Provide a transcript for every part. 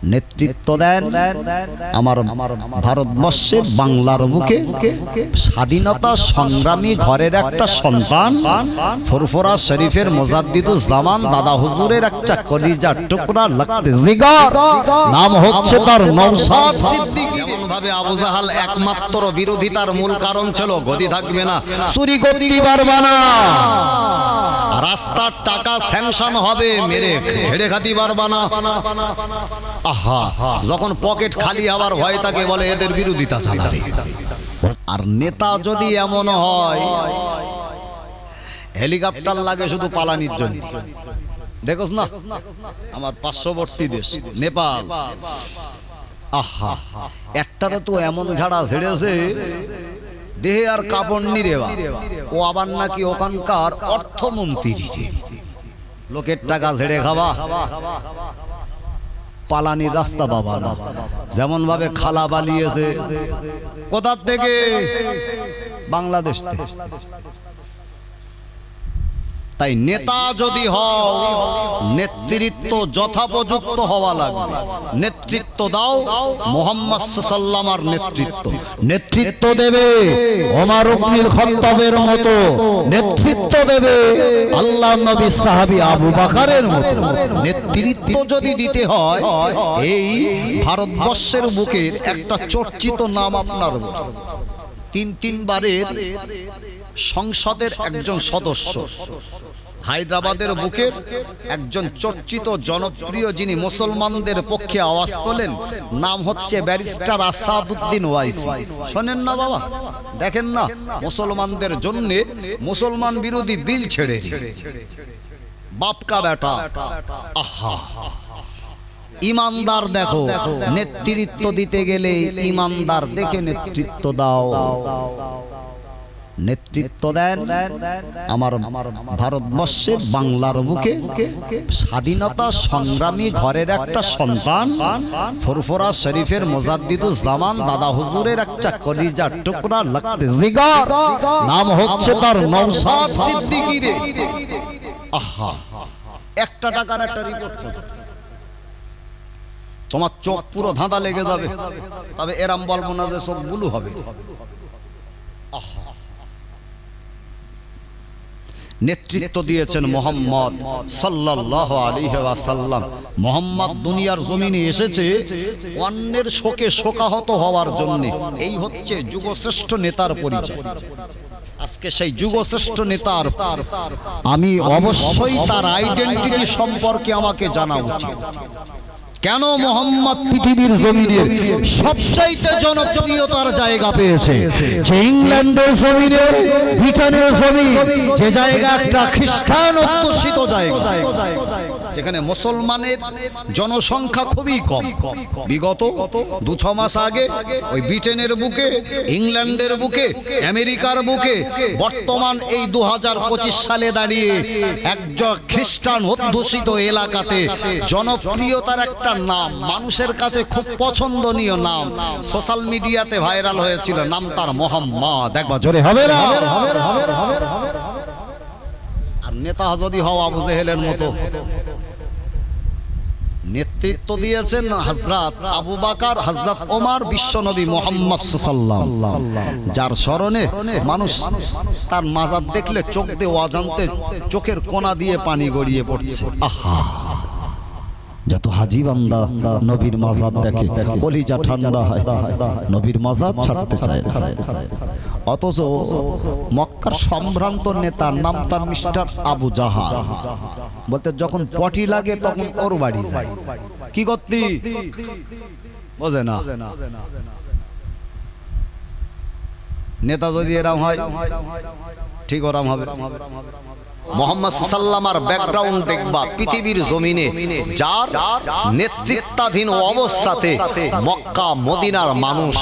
নেতৃত্ব দেন আমার ভারতবর্ষের বাংলার বুকে স্বাধীনতা সংগ্রামী ঘরের একটা সন্তান, ফুরফুরা শরীফের মোজাদ্দিদুজ জামান দাদা হুজুরের একটা কলিজার টুকরা লাগতে নাম হচ্ছে তার নৌসাদ সিদ্দিকী। ভাবে আবু একমাত্র বিরোধিতার মূল কারণ ছিল গদি থাকবে না, চুরি করতে পারবে না। রাস্তার টাকা স্যাংশন হবে, মেরে ছেড়ে খাতি পারবা না। আহা, যখন পকেট খালি আবার ভয় তাকে বলে, এদের বিরোধিতা চালাবে। আর নেতা যদি এমন হয়, হেলিকপ্টার লাগে শুধু পালানির জন্য। দেখোস না, আমার পার্শ্ববর্তী দেশ, নেপাল। আহা একটারে তো এমন ঝাড়া ছেড়েছে দেহে আর কাপড় নিরেবা ও আবার নাকি ওখানকার অর্থমন্ত্রী লোকের টাকা ঝেড়ে খাওয়া পালানির রাস্তা বাবা না। যেমন ভাবে খালা বালিয়েছে। কোথার থেকে? বাংলাদেশ থেকে। তাই নেতা যদি হও, নেতৃত্ব যথাপযুক্ত হওয়া লাগবে। নেতৃত্ব দাও মোহাম্মদ সাল্লামার নেতৃত্ব। নেতৃত্ব দেবে ওমার ইবনুল খাত্তাবের মতো। নেতৃত্ব দেবে আল্লাহ নবী সাহাবী আবু বাকারের মতো। নেতৃত্ব যদি দিতে হয়, এই ভারতবর্ষের বুকের একটা চর্চিত নাম আপনার। তিন তিনবারের সংসদের একজন সদস্য। হায়দ্রাবাদের বুকের একজন চর্চিত জনপ্রিয় যিনি মুসলমানদের পক্ষে আওয়াজ তোলেন, নাম হচ্ছে ব্যারিস্টার আসাদুদ্দিন ওয়াইসি। শোনেন না বাবা, দেখেন না, মুসলমানদের জন্য মুসলমান বিরোধী বিল ছেড়ে বাপকা বেটা, আহা। ইমানদার দেখো, নেতৃত্ব দিতে গেলে ইমানদার দেখে নেতৃত্ব দাও। নেতৃত্ব দেন আমার ভারতবর্ষের বাংলার বুকে স্বাধীনতা সংগ্রামী ঘরের একটা সন্তান, ফুরফুরা শরীফের মোজাদ্দিদুজ জামান দাদা হুজুরের একটা কলিজার টুকরা লাগতে নাম হচ্ছে তার নৌসাদ সিদ্দিকী রে আহা, একটা টাকার একটা রিপোর্ট তোমার চোখ পুরো ধাঁধা লেগে যাবে। তবে এরাম বলব না যে সব বুলু হবে। নেতৃত্ব দিয়েছেন মোহাম্মদ সাল্লাল্লাহু আলাইহি ওয়াসাল্লাম। মোহাম্মদ দুনিয়ার জমিনে এসেছে অন্যের শোকে শোকাহত হওয়ার জন্য। এই হচ্ছে যুগশ্রেষ্ঠ নেতার পরিচয়। আজকে সেই যুগশ্রেষ্ঠ নেতার আমি অবশ্যই তার আইডেন্টিটি সম্পর্কে আমাকে জানা উচিত। কেন মোহাম্মদ পৃথিবীর জমিনের সবচাইতে জনপ্রিয়তার জায়গা পেয়েছে। যে ইংল্যান্ডের জমিনে ব্রিটেনের জমি যে জায়গা একটা খ্রিস্টান অধ্যুষিত জায়গা যেখানে মুসলমানের জনসংখ্যা খুবই কম। বিগত দু ছ মাস আগে ওই ব্রিটেনের বুকে ইংল্যান্ডের বুকে আমেরিকার বুকে বর্তমান এই দু হাজার পঁচিশ সালে দাঁড়িয়ে একজন খ্রিস্টান অধ্যুষিত এলাকাতে জনপ্রিয়তার একটা নাম। মানুষের কাছে খুব পছন্দনীয় নাম। সোশ্যাল মিডিয়াতে ভাইরাল হয়েছিল নাম তার মোহাম্মদ। একবার জোরে হবে না? আর নেতা যদি হও আবু জেহেলের মতো। নেতৃত্ব দিয়েছেন হজরত আবু বাকার হজরত ওমার বিশ্বনবী মোহাম্মদ যার স্মরণে মানুষ তার মাজার দেখলে চোখ দিয়ে অজান্তে চোখের কোনা দিয়ে পানি গড়িয়ে পড়ছে। আহা! যত হাজি বান্দা নবীর মাজার দেখে, কলিজা ঠান্ডা হয়, নবীর মাজার ছাড়তে চায় না। অথচ মক্কার সম্ভ্রান্ত নেতার নাম তার মিস্টার আবু জাহাল। বলতে যখন পটি লাগে তখন ওর বাড়ি যায়। কি করতি বোঝে না। নেতা যদি এরম হয়, ঠিক ওরম হবে। মোহাম্মদ সাল্লামার ব্যাকগ্রাউন্ড দেখবা পৃথিবীর জমিনে যার নেতৃত্বাধীন অবস্থাতে মক্কা মদিনার মানুষ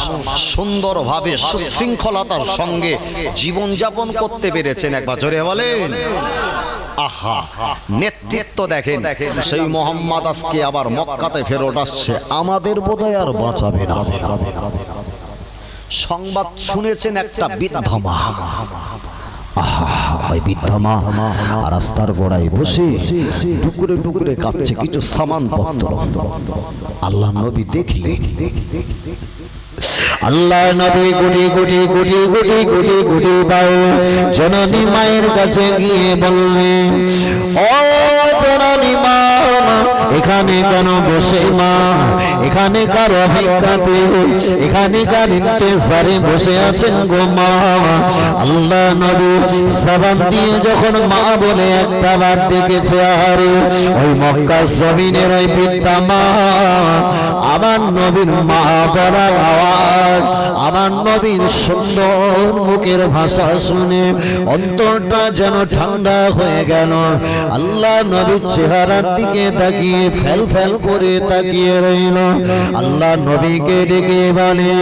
সুন্দরভাবে সুশৃঙ্খলতার সঙ্গে জীবনযাপন করতে পেরেছেন। একবার জোরে বলেন। আহা নেতৃত্ব দেখেন সেই মোহাম্মদ আজকে আবার মক্কাতে ফেরত আসছে। আমাদের বোধহয় আর বাঁচাবে না। সংবাদ শুনেছেন একটা বৃদ্ধ আহা, হয় বৃদ্ধা মা আর রাস্তার গোড়ায় বসে টুকরে টুকরে কাঁপছে কিছু সামান পত্র আল্লাহ নবী দেখলে আল্লাহ নবী গুড়ি গুড়ি গুড়ি গুড়ি গুড়ি গুড়ি বাউ জননী মায়ের কাছে গিয়ে বললেন ও জননী মা, এখানে কেন বসে মা? এখানে কার অপেক্ষাতে এখানে কার ইন্তেজারে বসে আছেন গো মা? আল্লাহ নবী সাবান দিয়ে যখন মা বলে একটা বার ডেকেছে, আরে ওই মক্কা জমিনের ওই বিদ্যা মা, আমার নবীর মা বলার আওয়াজ আমার নবীর সুন্দর মুখের ভাষা শুনে অন্তরটা যেন ঠান্ডা হয়ে গেল। আল্লাহ নবীর চেহারার দিকে তাকিয়ে ফেল ফেল করে তাকিয়ে রইল। আল্লাহ নবীকে ডেকে বলে,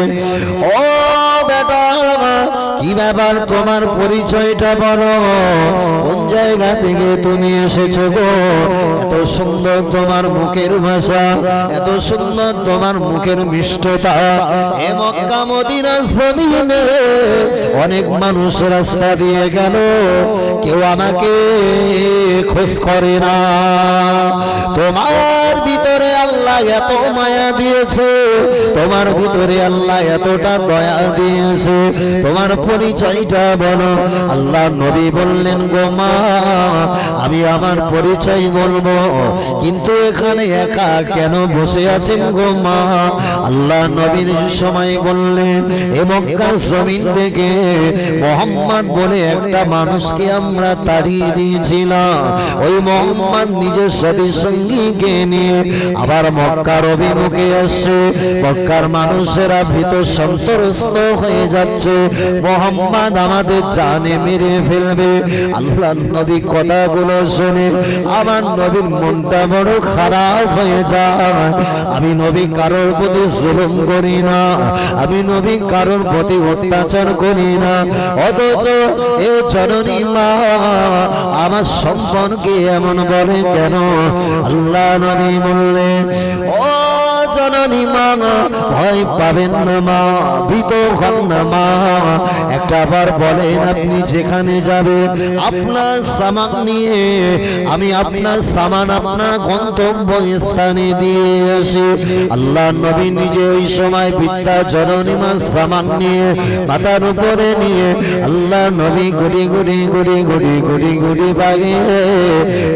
ও কি ব্যাপার তোমার পরিচয়টা বলো? কোন জায়গা থেকে তুমি এসেছ গো? এত সুন্দর তোমার মুখের ভাষা, এত সুন্দর তোমার মুখের মিষ্টতা। মক্কা জমিনে অনেক মানুষ রাস্তা দিয়ে গেল। কেউ আমাকে খোঁজ করে না। তোমার ভিতরে আল্লাহ এত মায়া দিয়েছে, তোমার ভিতরে আল্লাহ এতটা দয়া দিয়েছে। তোমার পরিচয়টা বলো। আল্লাহ নবী বললেন, গো মা, আমি আমার পরিচয় বলব। কিন্তু এখানে একা কেন বসে আছেন গো মা? আল্লাহ নবীর সময় বললেন, এ মক্কা জমিন থেকে মোহাম্মদ বলে একটা মানুষকে আমরা তাড়িয়ে দিয়েছিলাম। ওই মোহাম্মদ নিজের সাথী সঙ্গীকে নিয়ে আবার মক্কার অভিমুখে আসছে। মক্কার মানুষেরা ভীত সন্তরস্ত হয়ে যাচ্ছে। মোহাম্মদ আমাদের জানে, মেরে ফেলবে। আল্লাহ নবী কথাগুলো শুনে আমার নবীর মনটা বড় খারাপ হয়ে যায়। আমি নবী কারোর প্রতি জুলুম করি না। আমি নবী কারোর প্রতি অত্যাচার করি না। অথচ এ জননী মা আমার সম্পর্কে এমন বলে কেন? আল্লাহ নবী বললেন, ও জননী মা, ভয় পাবেন না মা, ভীত হন না মা। বলেন আপনি যেখানে যাবেন, আপনার সামান নিয়ে, আমি আপনার সামান আপনার গন্তব্য স্থানে দিয়ে আল্লাহ নবী নিজে ওই সময় বিদ্যা জননী মা সামান নিয়ে, মাথার উপরে নিয়ে, আল্লাহ নবী গুড়ি গুড়ি গুড়ি গুড়ি গুড়ি গুড়ি বাগে।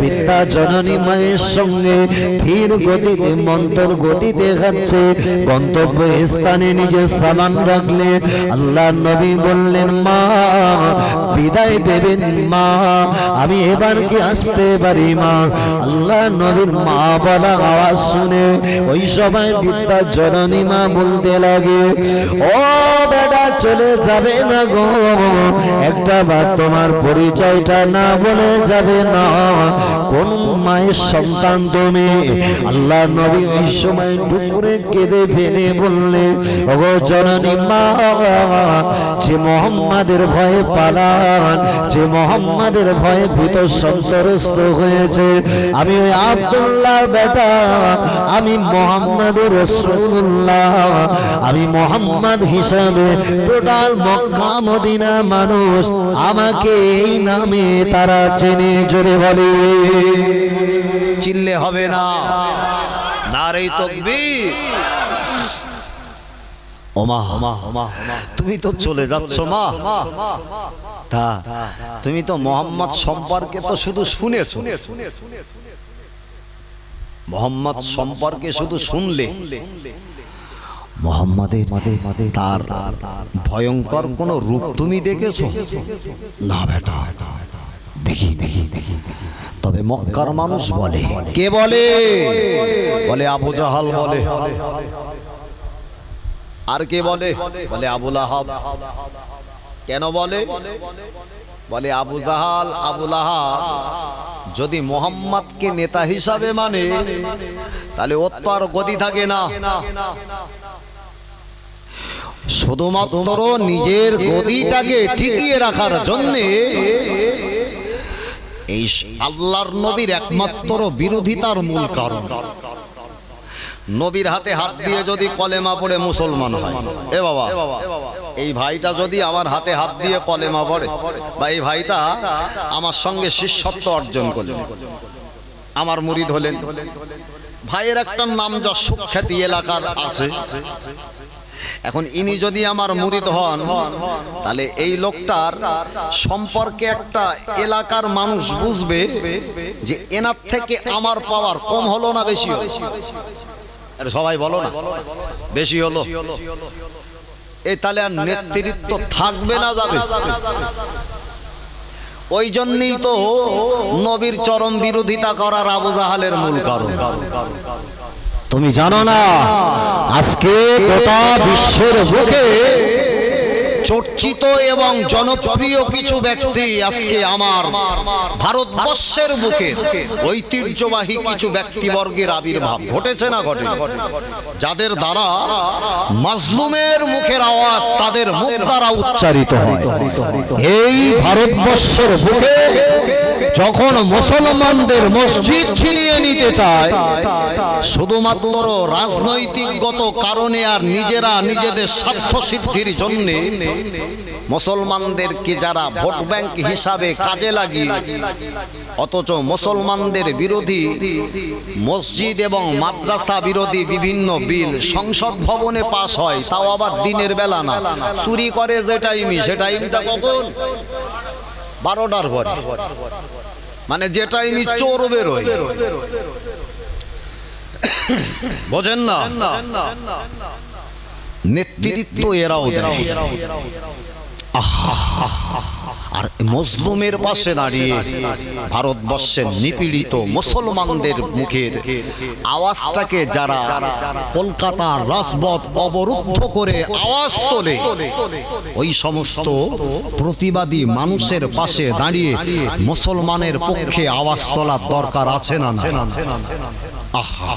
বিদ্যা জননী মায়ের সঙ্গে ধীর গতিতে মন্তর গতিতে খাচ্ছে গন্তব্য স্থানে নিজের সামান রাখলে আল্লাহ নবী বললেন, মা, বিদায় দেবেন, মা, আমি এবার কি আসতে পারি, মা? আল্লাহ নবীর মা বলা আওয়াজ শুনে ওই সময় বিদ্যা জননী মা বলতে লাগে, ও বেটা, চলে যাবে না গো। একটা বার তোমার পরিচয়টা না বলে যাবে না। কোন মায়ের সন্তান তুমি? আল্লাহ নবী ওই সময় টুকুরে কেঁদে ফেলে বললে, ওগো জননী মা, যে মোহাম্মদের ভয়ে পালান, যে মোহাম্মদের ভয়ে ভীত সন্তরস্ত হয়েছে, আমি ওই আব্দুল্লাহ বেটা, আমি মোহাম্মদ রসুল্লাহ আমি মোহাম্মদ হিসাবে টোটাল মক্কা মদিনা মানুষ, আমাকে এই নামে তারা চেনে, জোরে বলে। চিল্লে হবে না। নারেই তকবীর। ওমা, তুমি তো চলে যাচ্ছ, মা। তা, তুমি তো মোহাম্মদ সম্পর্কে তো শুধু শুনেছ। মোহাম্মদ সম্পর্কে শুধু শুনলে মোহাম্মদের তার ভয়ঙ্কর কোন রূপ তুমি দেখেছ? না, বেটা। দেখি। তবে মক্কার মানুষ বলে, কে বলে? বলে আবু জাহাল বলে। আর কে বলে? বলে আবুল আহাব কেন বলে? বলে আবু জাহাল আবুল আহাব যদি মোহাম্মদকে নেতা হিসাবে মানে তাহলে ওর তো আর গদি থাকে না। শুধুমাত্র নিজের গদিটাকে টিকিয়ে রাখার জন্যে এই আল্লাহর নবীর একমাত্র বিরোধিতার মূল কারণ। নবীর হাতে হাত দিয়ে যদি কলেমা পড়ে মুসলমান হয়। এ বাবা, এই ভাইটা যদি আমার হাতে হাত দিয়ে কলেমা পড়ে, বা এই ভাইটা আমার সঙ্গে শিষ্যত্ব অর্জন করলেন, আমার মুরিদ হলেন। ভাইয়ের একটা নাম যা সুখ্যাতি এলাকার আছে। এখন ইনি যদি আমার মুরিদ হন, তাহলে এই লোকটার সম্পর্কে একটা এলাকার মানুষ বুঝবে যে এনার থেকে আমার পাওয়ার কম হলো না বেশি হলো? সবাই বলো না, বেশি হলো? এই তাহলে আর নেতৃত্ব থাকবে না যাবে? ওই জন্যই তো নবীর চরম বিরোধিতা করার আবু জাহালের মূল কারণ। তুমি জানো না? আজকে গোটা বিশ্বের বুকে চর্চিত এবং জনপ্রিয় কিছু ব্যক্তি আজকে আমার ভারতবর্ষের বুকে ঐতিহ্যবাহী কিছু ব্যক্তিবর্গের আবির্ভাব ঘটেছে না ঘটে যাদের দ্বারা মাজলুমের মুখের আওয়াজ তাদের মুখ দ্বারা উচ্চারিত হয়। এই ভারতবর্ষের বুকে যখন মুসলমানদের মসজিদ ছিনিয়ে নিতে চায়, শুধুমাত্র রাজনৈতিকগত কারণে আর নিজেরা নিজেদের স্বার্থ সিদ্ধির জন্য মুসলমানদেরকে যারা ভোট ব্যাংক হিসাবে কাজে লাগিয়ে, অথচ মুসলমানদের বিরোধী মসজিদ এবং মাদ্রাসা বিরোধী বিভিন্ন বিল সংসদ ভবনে পাশ হয়, তাও আবার দিনের বেলা না। চুরি করে যে টাইমই সে টাইমটা কখন? বারোটার পরে। মানে যে টাইমই চোর বেরোয়। বোঝেন না? নেতৃত্ব এরাও দেয়! আর মজলুমের পাশে দাঁড়িয়ে ভারতবর্ষের নিপীড়িত মুসলমানদের মুখের আওয়াজটাকে যারা কলকাতার রাজপথ অবরুদ্ধ করে আওয়াজ তোলে, ওই সমস্ত প্রতিবাদী মানুষের পাশে দাঁড়িয়ে মুসলমানের পক্ষে আওয়াজ তোলার দরকার আছে না আহা।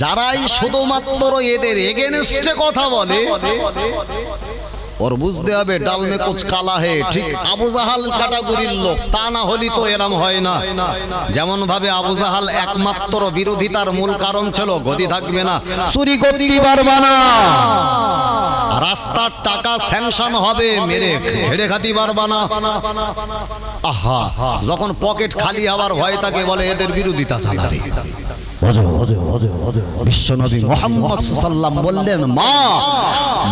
যারাই শুধুমাত্র এদের এগেনস্টে কথা বলে, ওর বুঝতে হবে ডালমে কুচ কালা হে, ঠিক আবু জাহাল ক্যাটাগরির লোক, তা না হলি তো এরম হয় না। যেমন ভাবে আবু জাহাল একমাত্র বিরোধিতার মূল কারণ ছিল, গদি থাকবে না, চুরি করতে পারবা না। রাস্তার টাকা স্যাংশন হবে, মেরে ছেড়ে খাতি পারবা না। আহা, যখন পকেট খালি হওয়ার ভয় তাকে বলে, এদের বিরোধিতা চালাবে। বিশ্বনবী মোহাম্মদ সাল্লাম বললেন মা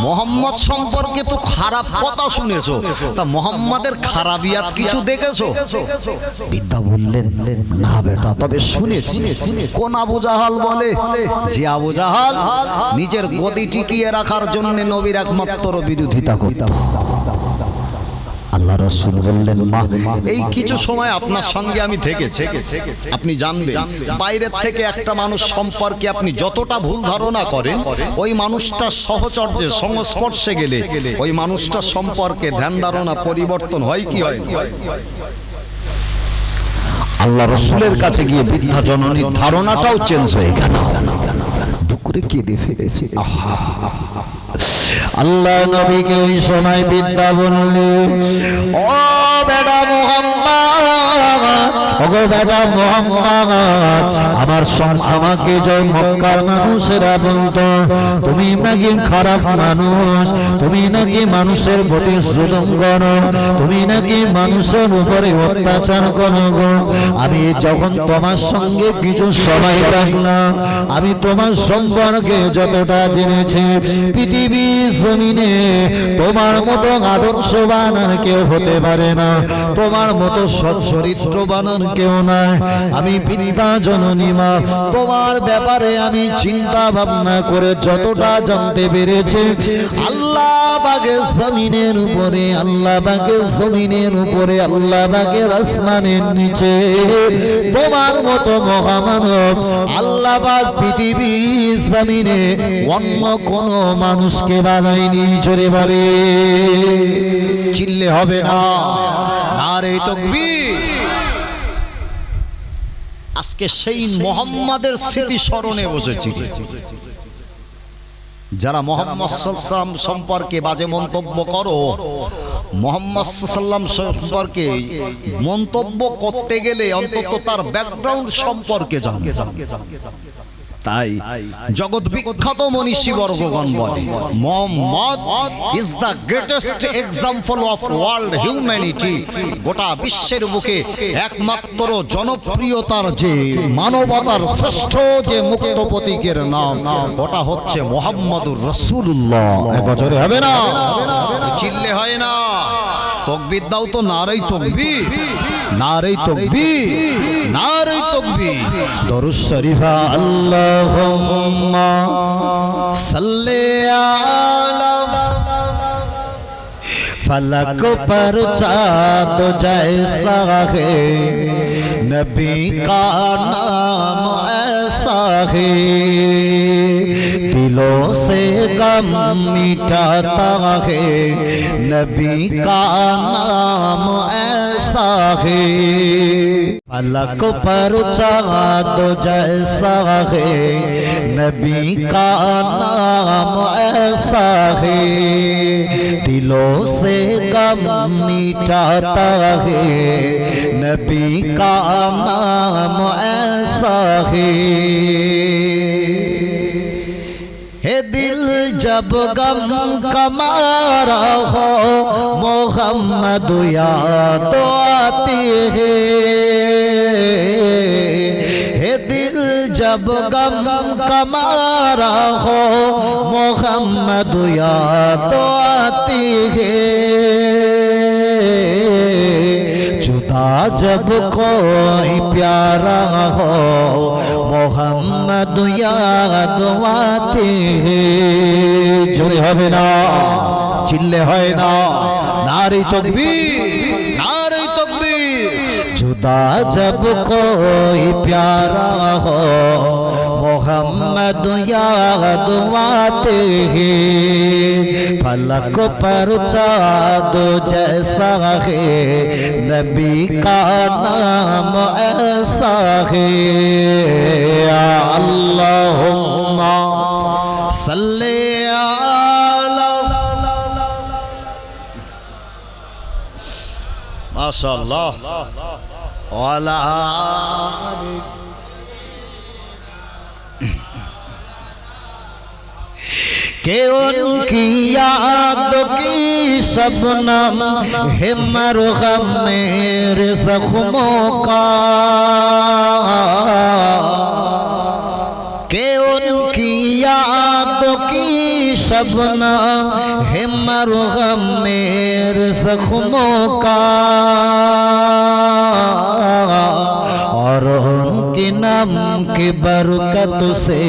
মোহাম্মদ সম্পর্কে তো খারাপ কথা শুনেছো। তা মোহাম্মদের খারাপিয়াত কিছু দেখেছ? বিদ্যা বললেন না বেটা তবে শুনেছি। কোন আবু জাহাল বলে যে আবু জাহাল নিজের গদি টিকিয়ে রাখার জন্য নবীর একমাত্র বিরোধিতা করত। আল্লাহ রসুল বললেন মা এই কিছু সময় আপনার সঙ্গে আমি থেকেছি। আপনি জানবেন বাইরের থেকে একটা মানুষ সম্পর্কে আপনি যতটা ভুল ধারণা করেন ওই মানুষটার সহচর্যে সংস্পর্শে গেলে ওই মানুষটার সম্পর্কে ধ্যান ধারণা পরিবর্তন হয় কি হয় আল্লাহ রসুলের কাছে গিয়ে বৃদ্ধা জননীর ধারণাটাও চেঞ্জ হয়ে গেল। দুপুরে কেঁদে ফেলেছে আহা। আল্লাহ নবীকে ওই সময় বিদ্যা বললে ও মোহাম্মদ মোহাম্মদ আমার আমাকে জয় মক্কার মানুষেরা তুমি নাকি খারাপ মানুষ, তুমি নাকি মানুষের প্রতি তুমি নাকি মানুষের উপরে অত্যাচার করো আমি যখন তোমার সঙ্গে কিছু সময় রাখলাম, আমি তোমার সম্পর্কে যতটা জেনেছি, পৃথিবী জমিনে তোমার মতো আদর্শবান আর কেউ হতে পারে না। তোমার মতো সচ্চরিত্রবান আর কেউ নাই আমি বিদ্যা জননী মা, তোমার ব্যাপারে আমি চিন্তা ভাবনা করে যতটা জানতে পেরেছি, আল্লাহ বাগে জমিনের উপরে, আল্লাহ বাগে জমিনের উপরে, আল্লাহ বাগে আসমানের নিচে তোমার মতো মহামানব আল্লাহ বাগ পৃথিবী জমিনে অন্য কোন মানুষকে বাধাইনি চলে বলে। চিল্লে হবে না। আর এই তকবীর আজকে সেই মোহাম্মদের স্মৃতি স্মরণে বসেছি। যারা মোহাম্মদ সাল্লাম সম্পর্কে বাজে মন্তব্য করো, মোহাম্মদ সাল্লাম সম্পর্কে মন্তব্য করতে গেলে অন্তত তার ব্যাকগ্রাউন্ড সম্পর্কে জানে। তাই জগৎ বিখ্যাত মনীষী বর্গগণ বলে, Muhammad is the greatest example of world humanity গোটা বিশ্বের বুকে একমাত্র জনপ্রিয়তার যে মানবতার শ্রেষ্ঠ যে মুক্ত প্রতীকের নাম, ওটা হচ্ছে মোহাম্মদুর রসুল্লাহ বছরে হবে না? চিল্লে হয় না? তকবির দাও তো নারাই তকবি নারে তকবি নারে তকবি দরুদ শরীফা আল্লাহুম্মা সাল্লি আলা ফলক পর চাঁদ জয়সা হে। نبی کا نام ایسا ہے دلوں سے غم مٹاتا ہے نبی کا نام ایسا ہے اللہ پر پرچا دو جیسا ہے، نبی کا نام ایسا ہے۔ دلوں سے غم مٹاتا ہے، نبی کا نام ایسا ہے۔ ہے دل جب غم کمارا ہو محمد یا تو آتی ہے ہے دل جب غم کمارا ہو محمد یا تو آتی ہے جدا جب کوئی پیارا ہو মোহাম্মদ ইয়াদওয়াতে জোরে হবে না চিল্লে হয় না নারী তকবীর। जुदा जब कोई प्यारा हो मोहम्मद याद आते हैं फलक पर चाँद जैसा है नबी का नाम ऐसा है या अल्लाहुम्मा کہ ان کی یاد کی شبنم ہے مرغم میرے زخموں کا کہ ان کی یاد کی शबनम है मरहम मेरे जख्मों का और کے نام کی برکت سے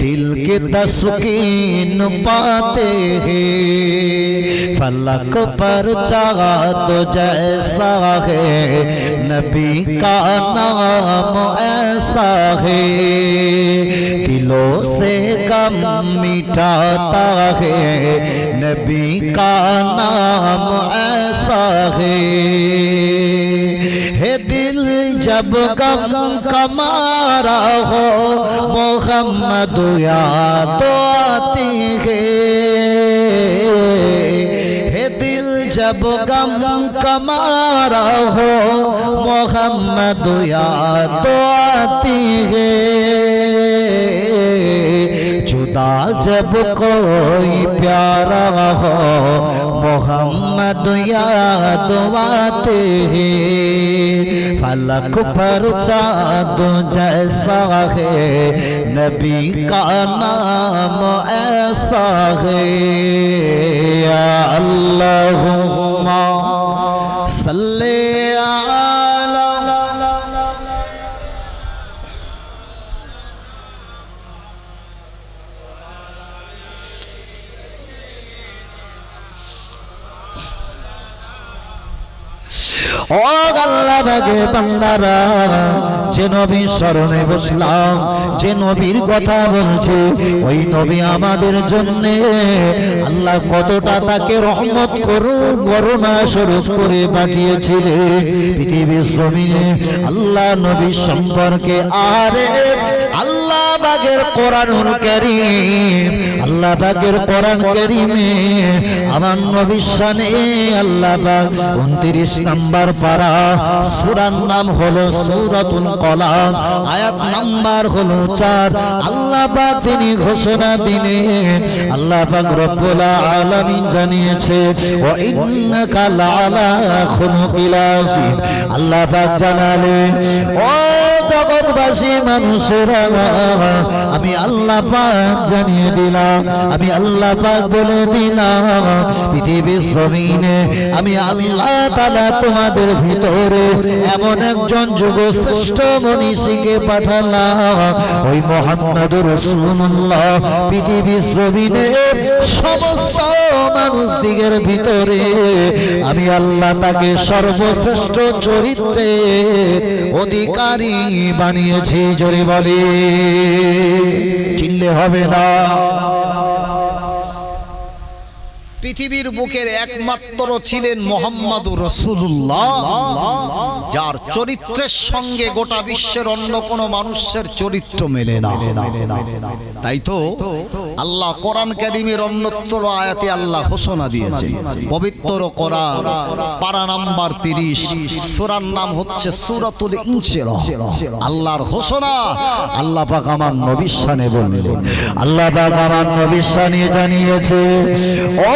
دل کی تسکین پاتے ہیں۔ فلک پر چاہ تو جیسا ہے، نبی کا نام ایسا ہے۔ دلوں سے کم مٹاتا ہے، نبی کا نام ایسا ہے۔ ہے دل جب غم کمارا ہو، محمد یاد آتی ہے۔ دل جب غم کمارا ہو، محمد یاد آتی ہے۔ ہوتا جب کوئی پیارا ہو، محمد یاد واتے ہی فلک پر چاند جیسا ہے، نبی کا نام ایسا ہے۔ یا اللہم ও গাল্লা ভাগে বান্দারা যে নবীর স্মরণে বসলাম, যে নবীর কথা বলছে, ওই নবী আমাদের জন্য আল্লাহ কতটা তাকে রহমত করুন, করুণা স্বরূপ করে পাঠিয়েছিলেন। পৃথিবীর জমিনে আল্লাহ নবী সম্পর্কে আরে আল্লাহ বাগের কোরআনুল কারীম, আল্লাহ বাগের কোরআন কারীমে আমার নবী শানে আল্লাহ বাগ উনত্রিশ নাম্বার পারা, সুরার নাম হলো সূরাতুল কলাম। আয়াত নাম্বার হলো 4 আল্লাহ তিনি ঘোষণা আল্লাহ জানিয়েছে আল্লাহ ও জগৎবাসী মানুষেরা, আমি আল্লাহ পাক জানিয়ে দিলাম, আমি আল্লাহ পাক বলে দিলাম, পৃথিবীর জমিনে আমি আল্লাহ তাআলা তোমাদের ভিতরে এমন একজন যুগ শ্রেষ্ঠ মনীষীকে পাঠালাম ওই মোহাম্মদুর রাসূলুল্লাহ পৃথিবীর জমিনে সমস্ত মানুষ দিগের ভিতরে। আমি আল্লাহ তাকে সর্বশ্রেষ্ঠ চরিত্রে অধিকারী বানিয়েছি, জোরে বলে। চিনলে হবে না। পৃথিবীর বুকের একমাত্র ছিলেন মোহাম্মদুর রসুল্লাহ যার চরিত্রের সঙ্গে গোটা বিশ্বের অন্য কোন মানুষের চরিত্র মেলে না। তাই তো আল্লাহ কোরআন কারিমের অন্যত্র আয়াতে আল্লাহ ঘোষণা দিয়েছেন। পবিত্র কোরআন পারা নাম্বার তিরিশ। সুরার নাম হচ্ছে সুরাতুল ইনসির আল্লাহর ঘোষণা। আল্লাহ পাক আমার নবীর শানে বললেন। আল্লাহ পাক আমার নবীর শানে জানিয়েছে ও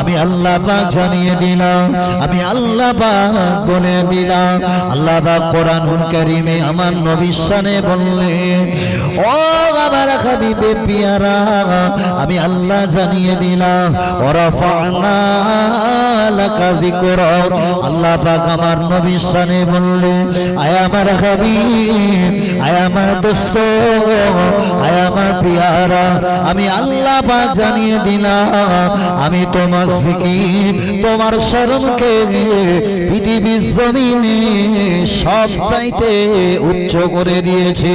আমি আল্লাহ জানিয়ে দিলাম, আমি আল্লাহ বলে দিলাম, আল্লাহ পাক কোরআনুল কারীমে আমার নবীর শানে বললেন ও আমার হাবিবে পিয়ারা, আমি আল্লাহ জানিয়ে দিলাম, ওরাফানা লাকা যিকরা, আল্লাহ পাক আমার নবীর শানে বললেন আয় আমার হাবিব, আয় আমার দোস্ত আমি আল্লাহ পাক জানিয়ে দিলাম, আমি তোমার জিকির, তোমার শরমকে পৃথিবীর জমিনে সব চাইতে উচ্চ করে দিয়েছি।